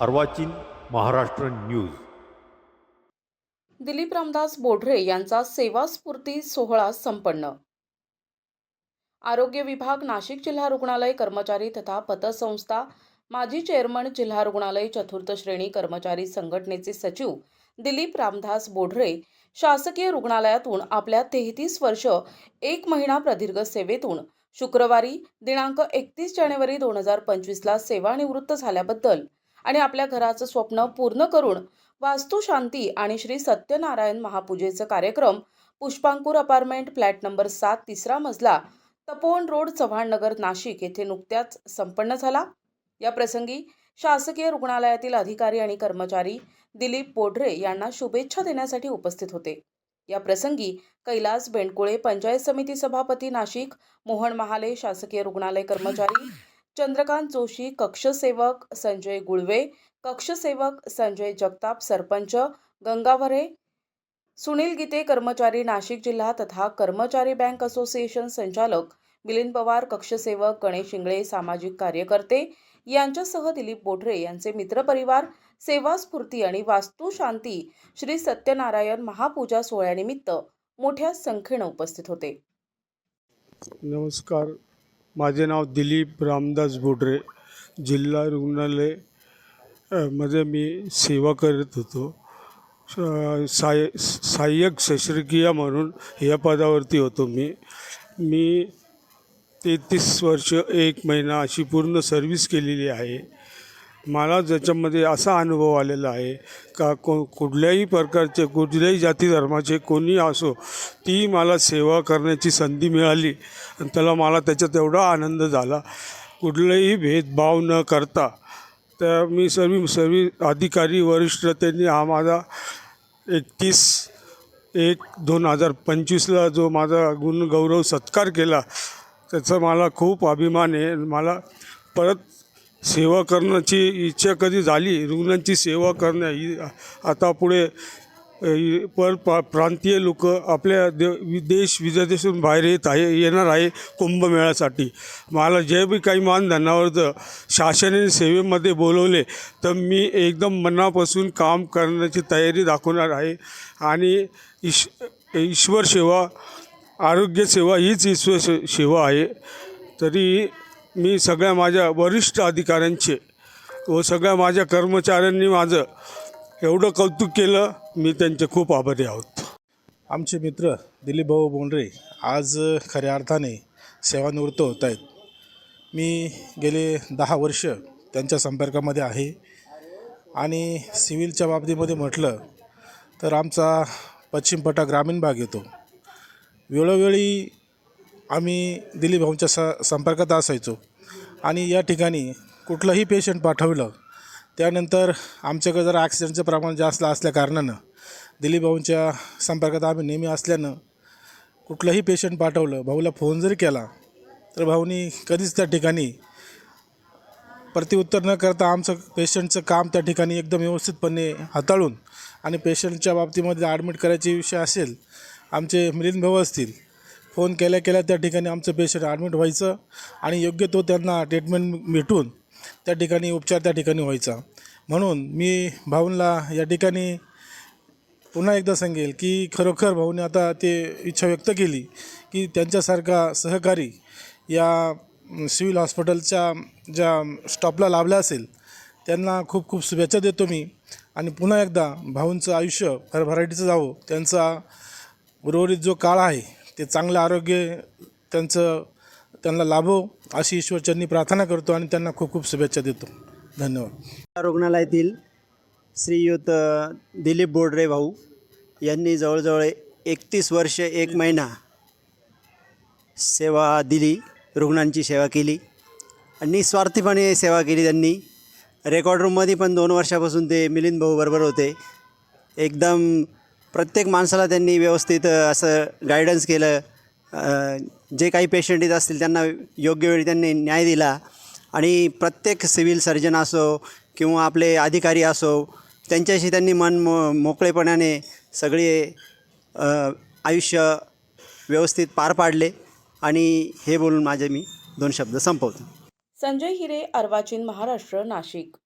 अर्वाचीन Maharashtra news. Dilip Ramdas Bodhare यांचा सेवास्फूर्ती सोहळा संपन्न. आरोग्य विभाग नाशिक जिल्हा रुग्णालय कर्मचारी तथा पतसंस्था माजी चेअरमन जिल्हा रुग्णालय चतुर्थ श्रेणी कर्मचारी संघटनेचे सचिव दिलीप रामदास बोढरे शासकीय रुग्णालयातून आपल्या तेहतीस वर्ष एक महिना प्रदीर्घ सेवेतून शुक्रवारी दिनांक एकतीस जानेवारी दोन हजार पंचवीसला सेवानिवृत्त झाल्याबद्दल आणि आपल्या घराचं स्वप्न पूर्ण करून वास्तुशांती आणि श्री सत्यनारायण महापूजेचा कार्यक्रम पुष्पांकुर अपार्टमेंट फ्लॅट नंबर सात तिसरा मजला तपोवन रोड चव्हाण नगर नाशिक येथे नुकत्याच संपन्न झाला. या प्रसंगी शासकीय रुग्णालयातील अधिकारी आणि कर्मचारी दिलीप पोढरे यांना शुभेच्छा देण्यासाठी उपस्थित होते. या प्रसंगी कैलास बेंडकुळे पंचायत समिती सभापती नाशिक मोहन महाले शासकीय रुग्णालय कर्मचारी चंद्रकांत जोशी कक्षसेवक संजय गुळवे कक्षसेवक संजय जगताप सरपंच गंगावरे सुनील गीते कर्मचारी नाशिक जिल्हा तथा कर्मचारी बँक असोसिएशन संचालक मिलिंद पवार कक्षसेवक गणेश इंगळे सामाजिक कार्यकर्ते यांच्यासह दिलीप बोढरे यांचे मित्रपरिवार सेवास्फूर्ती आणि वास्तुशांती श्री सत्यनारायण महापूजा सोहळ्यानिमित्त मोठ्या संख्येनं उपस्थित होते. नमस्कार. माझे नाव दिलीप रामदास बोडरे जिल्हा रुग्णालयमध्ये मी सेवा करत होतो. साय सहाय्यक शस्त्रक्रिया म्हणून या पदावरती होतो मी. मी तेहतीस वर्ष एक महिना अशी पूर्ण सर्व्हिस केलेली आहे. मला ज्याच्यामध्ये असा अनुभव आलेला आहे का को कुठल्याही प्रकारचे कुठल्याही जाती धर्माचे कोणी असो ती मला सेवा करण्याची संधी मिळाली आणि त्याला मला त्याच्यात एवढा आनंद झाला. कुठलाही भेदभाव न करता तर मी सर्व सर्व अधिकारी वरिष्ठ त्यांनी हा माझा एकतीस एक दोन हजार पंचवीसला जो माझा गुणगौरव सत्कार केला त्याचा मला खूप अभिमान आहे. मला परत सेवा करण्याची इच्छा कधी झाली रुग्णांची सेवा करणे ही आता पुढे पर पा प्रांतीय लोक आपल्या दे विदेश विदेशातून बाहेर येत आहे येणार आहे कुंभमेळ्यासाठी मला जे बी काही मानधनावर जर शासनाने सेवेमध्ये बोलवले तर मी एकदम मनापासून काम करण्याची तयारी दाखवणार आहे. आणि ईश ईश्वर सेवा आरोग्यसेवा हीच ईश्वर से सेवा आहे. तरी मी सगळ्या माझ्या वरिष्ठ अधिकाऱ्यांचे व सगळ्या माझ्या कर्मचाऱ्यांनी माझं एवढं कौतुक केलं मी त्यांचे खूप आभारी आहोत. आमचे मित्र दिलीप भाऊ बोंडरे आज खऱ्या अर्थाने सेवानिवृत्त होत आहेत. मी गेले दहा वर्ष त्यांच्या संपर्कामध्ये आहे. आणि सिव्हिलच्या बाबतीमध्ये म्हटलं तर आमचा पश्चिम पटा ग्रामीण भाग येतो. वेळोवेळी आम्ही दिलीप भाऊंच्या स संपर्कात असायचो. आणि या ठिकाणी कुठलंही पेशंट पाठवलं त्यानंतर आमच्याकडे जर ॲक्सिडेंटचं प्रमाण जास्त असल्या कारणानं दिलीप भाऊंच्या संपर्कात आम्ही नेहमी असल्यानं कुठलंही पेशंट पाठवलं भाऊला फोन जरी केला तर भाऊनी कधीच त्या ठिकाणी प्रतिउत्तर न करता आमचं पेशंटचं काम त्या ठिकाणी एकदम व्यवस्थितपणे हाताळून आणि पेशंटच्या बाबतीमध्ये ॲडमिट करायचे विषय असेल आमचे मिलिंद भाऊ असतील. फोन केल्या केल्या त्या ठिकाणी आमचं पेशंट ॲडमिट व्हायचं आणि योग्य तो त्यांना ट्रीटमेंट भेटून त्या ठिकाणी उपचार त्या ठिकाणी व्हायचा. म्हणून मी भाऊंला या ठिकाणी पुन्हा एकदा सांगेल की खरोखर भाऊने आता ते इच्छा व्यक्त केली की त्यांच्यासारखा सहकारी या सिव्हिल हॉस्पिटलच्या ज्या स्टॉपला लाभला असेल त्यांना खूप खूप शुभेच्छा देतो मी. आणि पुन्हा एकदा भाऊंचं आयुष्य भरभराटीचं जावं त्यांचा उर्वरित जो काळ आहे ते चांगलं आरोग्य त्यांचं त्यांना लाभो अशी ईश्वरचरणी प्रार्थना करतो आणि त्यांना खूप खूप शुभेच्छा देतो. धन्यवाद. रुग्णालयातील श्रीयुत दिलीप बोडरे भाऊ यांनी जवळजवळ एकतीस वर्ष एक महिना सेवा दिली रुग्णांची सेवा केली आणि निस्वार्थीपणे सेवा केली त्यांनी. रेकॉर्ड रूममध्ये पण दोन वर्षापासून ते मिलिंद भाऊ बरोबर होते. एकदम प्रत्येक माणसाला त्यांनी व्यवस्थित असं गायडन्स केलं. जे काही पेशंट येत असतील त्यांना योग्य वेळी त्यांनी न्याय दिला. आणि प्रत्येक सिव्हिल सर्जन असो किंवा आपले अधिकारी असो त्यांच्याशी त्यांनी मन मो मोकळेपणाने सगळे आयुष्य व्यवस्थित पार पाडले. आणि हे बोलून माझे मी दोन शब्द संपवतो. संजय हिरे अर्वाचीन महाराष्ट्र नाशिक.